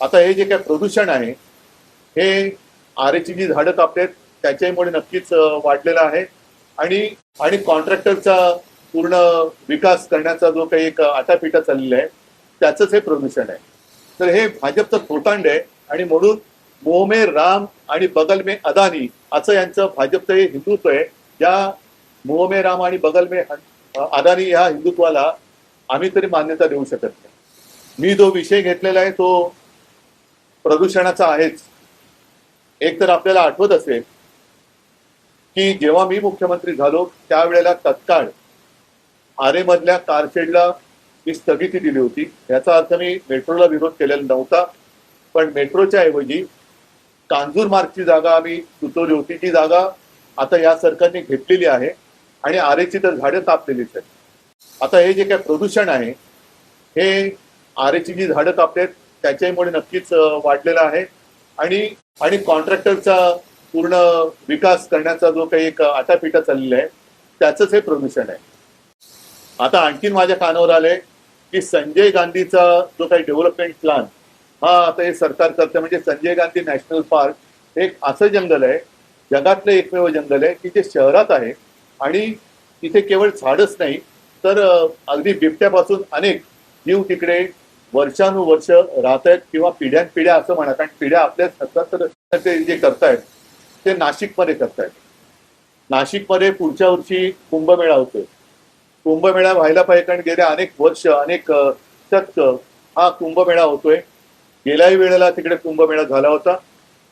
आता हे जे काही प्रदूषण आहे हे आरेची जी झाडं कापलेत त्याच्यामुळे नक्कीच वाढलेलं आहे. आणि आणि कॉन्ट्रॅक्टरचा पूर्ण विकास करण्याचा जो काही एक आटापिटा चाललेला आहे त्याचंच हे प्रदूषण आहे. तर हे भाजपचं थोटांड आहे आणि म्हणून मोह राम आणि बगल मे अदानी असं यांचं भाजपचं हे हिंदुत्व आहे. या मोह राम आणि बगल मे अदानी ह्या हिंदुत्वाला आम्ही तरी मान्यता देऊ शकत नाही. मी जो विषय घेतलेला आहे तो प्रदूषणाचा आहेच. एक तर आपल्याला आठवत असेल की जेव्हा मी मुख्यमंत्री झालो त्यावेळेला तत्काळ आरे मधल्या कारशेडला मी स्थगिती दिली होती. याचा अर्थ मी मेट्रोला विरोध केलेला नव्हता पण मेट्रोच्या ऐवजी कांजूर मार्गची जागा आम्ही सुचवली होती. ती जागा आता या सरकारने घेतलेली आहे आणि आरेची तर झाडं कापलेलीच आहेत. आता हे जे काही प्रदूषण आहे हे आरेची जी झाडं कापलेत त्याच्यामुळे नक्कीच वाढलेला वाढलेलं आहे. आणि आणि कॉन्ट्रॅक्टरचा पूर्ण विकास करण्याचा जो काही एक आटापिटा चाललेला आहे त्याचंच हे प्रदूषण आहे. आता आणखीन माझ्या कानावर आले की संजय गांधीचा जो काही डेव्हलपमेंट प्लॅन हा आता हे सरकार करते म्हणजे संजय गांधी नॅशनल पार्क हे एक असं जंगल आहे जगातलं एकमेव जंगल आहे की जे शहरात आहे आणि तिथे केवळ झाडच नाही तर अगदी बिबट्यापासून अनेक जीव तिकडे वर्षानुवर्ष राहत आहेत किंवा पिढ्यानपिढ्या असं म्हणा कारण पिढ्या आपल्याच असतात तर ते जे करतायत ते नाशिकमध्ये करतायत. नाशिकमध्ये पुढच्या वर्षी कुंभमेळा होतोय. कुंभमेळा व्हायला पाहिजे कारण गेल्या अनेक वर्ष अनेक शतक हा कुंभमेळा होतोय. गेल्याही वेळेला तिकडे कुंभमेळा झाला होता.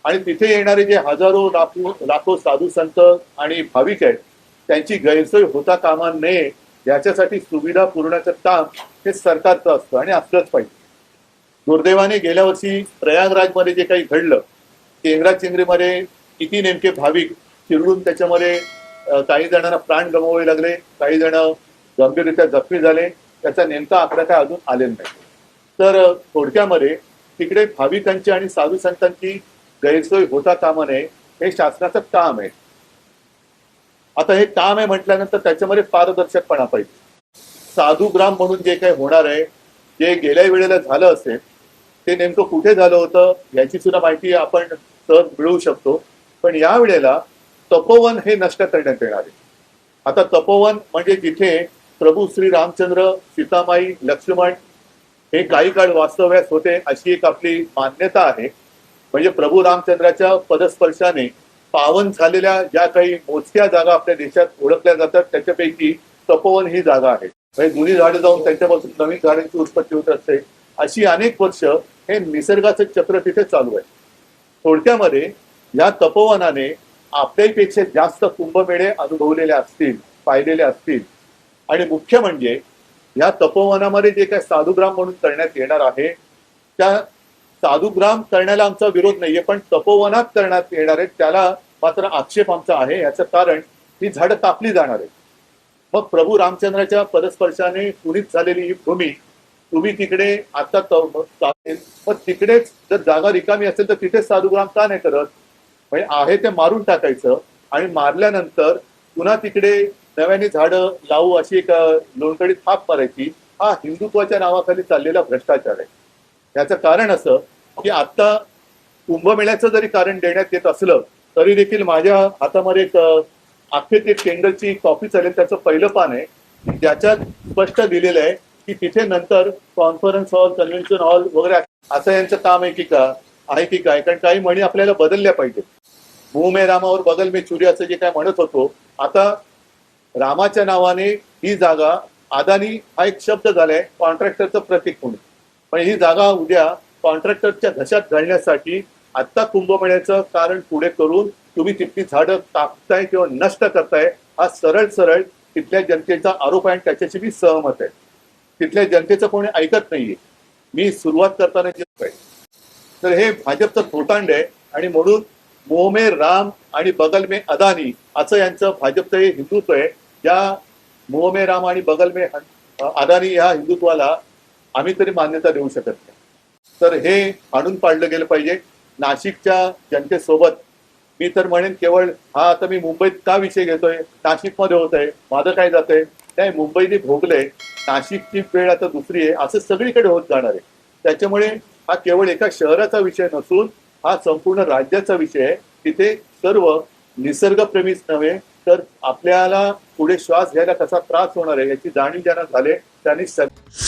आणि तिथे येणारे जे हजारो लाखो लाखो साधू संत आणि भाविक आहेत त्यांची गैरसोय होता कामा नये याच्यासाठी सुविधा पुरवण्याचं काम हे सरकारचं असतं आणि असलंच पाहिजे. दुर्दैवाने गेल्या वर्षी प्रयागराजमध्ये जे काही घडलं चेंगराचेंगरीमध्ये किती नेमके भाविक चिरडून त्याच्यामध्ये काही जणांना प्राण गमवावे लागले काही जण गंभीररित्या जखमी झाले त्याचा नेमका आकडा काय अजून आलेला नाही. तर थोडक्यामध्ये तिकडे भाविकांची आणि साधू संतांची गैरसोय होता कामा नये हे शासनाचं काम आहे. आता हे काम आहे म्हटल्यानंतर त्याच्यामध्ये पारदर्शकपणा पाहिजे. साधुग्राम म्हणून जे काही होणार आहे जे गेल्या वेळेला झालं असेल ते नेमकं कुठे झालं होतं याची सुद्धा माहिती आपण सहज मिळवू शकतो. पण या वेळेला तपोवन हे नष्ट करण्यात येणार आहे. आता तपोवन म्हणजे जिथे प्रभू श्री रामचंद्र सीतामाई लक्ष्मण हे काही काळ वास्तव्यास होते अशी एक आपली मान्यता आहे. म्हणजे प्रभू रामचंद्राच्या पदस्पर्शाने पावन झालेल्या ज्या काही मोजक्या जागा आपल्या देशात ओळखल्या जातात त्याच्यापैकी तपोवन ही जागा आहे. म्हणजे जुनी झाडं जाऊन त्यांच्यापासून नवीन झाडांची उत्पत्ती होत असते. अशी अनेक वर्ष हे निसर्गाचं चक्र तिथे चालू आहे. थोडक्यामध्ये या तपोवनाने आपल्यापेक्षा जास्त कुंभमेळे अनुभवलेले असतील पाहिलेले असतील. आणि मुख्य म्हणजे या तपोवनामध्ये जे काही साधुग्राम म्हणून करण्यात येणार आहे त्या साधुग्राम करण्याला आमचा विरोध नाहीये पण तपोवनात करण्यात येणार आहे त्याला मात्र आक्षेप आमचा आहे याचं कारण ही झाडं कापली जाणार आहेत. मग प्रभू रामचंद्राच्या पदस्पर्शाने पुनीत झालेली ही भूमी तुम्ही तिकडे आता चालेल. मग तिकडेच जर जागा रिकामी असेल तर तिथेच साधुग्राम का नाही करत? म्हणजे आहे ते मारून टाकायचं आणि मारल्यानंतर पुन्हा तिकडे नव्याने झाडं लावू अशी एक अ, लोणकडी थाप मारायची. हा हिंदुत्वाच्या नावाखाली चाललेला भ्रष्टाचार आहे. याचं कारण असं की आता कुंभमेळ्याचं जरी कारण देण्यात येत असलं तरी देखील माझ्या हातामध्ये एक अ, अख्खे ते टेंडरची कॉपी चालेल त्याचं पहिलं पान आहे. ज्याच्यात स्पष्ट दिलेलं आहे की तिथे नंतर कॉन्फरन्स हॉल कन्व्हेन्शन हॉल वगैरे असं यांचं काम आहे की का आहे की काय? कारण काही म्हणी आपल्याला बदलल्या पाहिजेत. भूम आहे रामावर बगल मी चुरी असं जे काय म्हणत होतो आता रामाच्या नावाने ही जागा अदानी हा एक शब्द झालाय कॉन्ट्रॅक्टरचं प्रतीक म्हणून. पण ही जागा उद्या कॉन्ट्रॅक्टरच्या घशात घालण्यासाठी आत्ता कुंभमेळ्याचं कारण पुढे करून तुम्ही तिथली झाडं कापताय किंवा नष्ट करताय हा सरळ सरळ तिथल्या जनतेचा आरोप आहे आणि त्याच्याशी मी सहमत आहे. तिथल्या जनतेचं कोणी ऐकत नाहीये. मी सुरुवात करताना जे तर हे भाजपचं थोटांड आहे आणि म्हणून मोहमे राम आणि बगल मे अदानी असं यांचं भाजपचं हे हिंदुत्व आहे. या मोहमे राम आणि बगल मे अदानी ह्या हिंदुत्वाला आम्ही तरी मान्यता देऊ शकत नाही. तर हे आणून पाडलं गेलं पाहिजे. नाशिकच्या जनतेसोबत मी तर म्हणेन केवळ हा आता मी मुंबईत का विषय घेतोय? नाशिकमध्ये होत आहे माझं काय जात आहे नाही मुंबईने भोगलंय. नाशिकची वेळ आता दुसरी आहे. असं सगळीकडे होत जाणार आहे. त्याच्यामुळे हा केवळ एका शहराचा विषय नसून हा संपूर्ण राज्याचा विषय आहे. तिथे सर्व निसर्गप्रेमीच नव्हे तर आपल्याला पुढे श्वास घ्यायला कसा त्रास होणार आहे याची जाणीव ज्यांना झाले त्यांनी सग-